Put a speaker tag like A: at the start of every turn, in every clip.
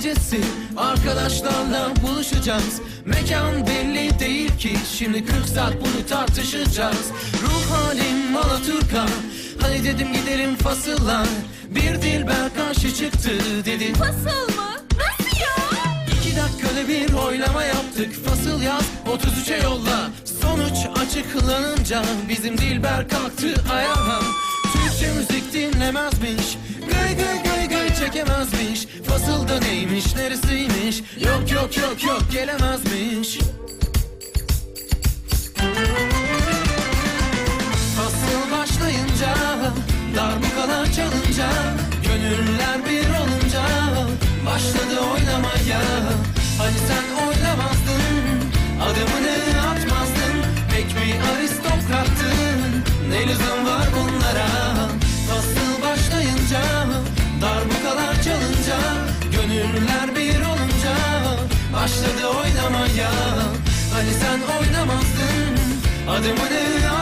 A: gecesi. Arkadaşlarla buluşacağız. Mekan belli değil ki. Şimdi 40 saat bunu tartışacağız. Ruh halim Alaturka Hani dedim gidelim fasıla Bir dilber karşı çıktı dedi
B: Fasıl mı? Nasıl ya?
A: İki dakikada bir oylama yaptık. Fasıl yaz 33'e yolla. Sonuç açıklanınca Bizim Dilber kalktı. Ayağa çekemezmiş Fasılda neymiş neresiymiş? Yok yok yok yok gelemezmiş. Fasıl başlayınca Darbukalar çalınca Gönüller bir olunca Başladı oynamaya. Hani sen oynamazdın Adımını atmazdın Pek bir aristokrattın. Ne lüzum var bunlara oynamaya Hani sen oynamazdın. Adımını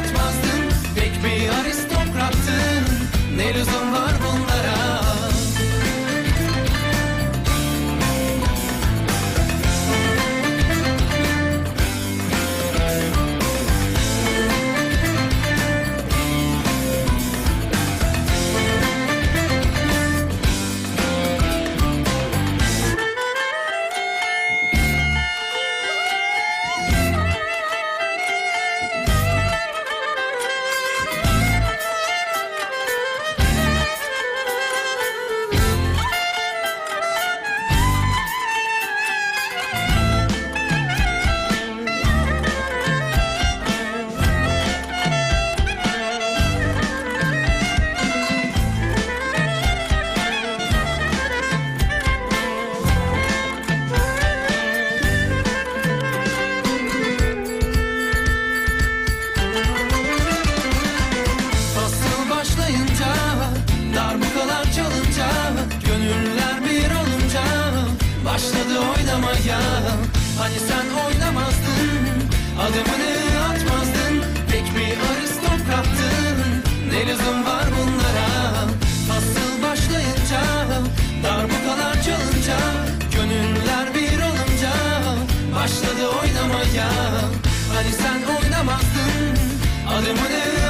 A: oynamaya. Hani sen oynamazdın Adımını atmazdın. Pek bir aristokrattın Ne lüzum var bunlara? Fasıl başlayınca Darbukalar çalınca Gönüller bir olunca Başladı oynamaya. Hani sen oynamazdın Adımını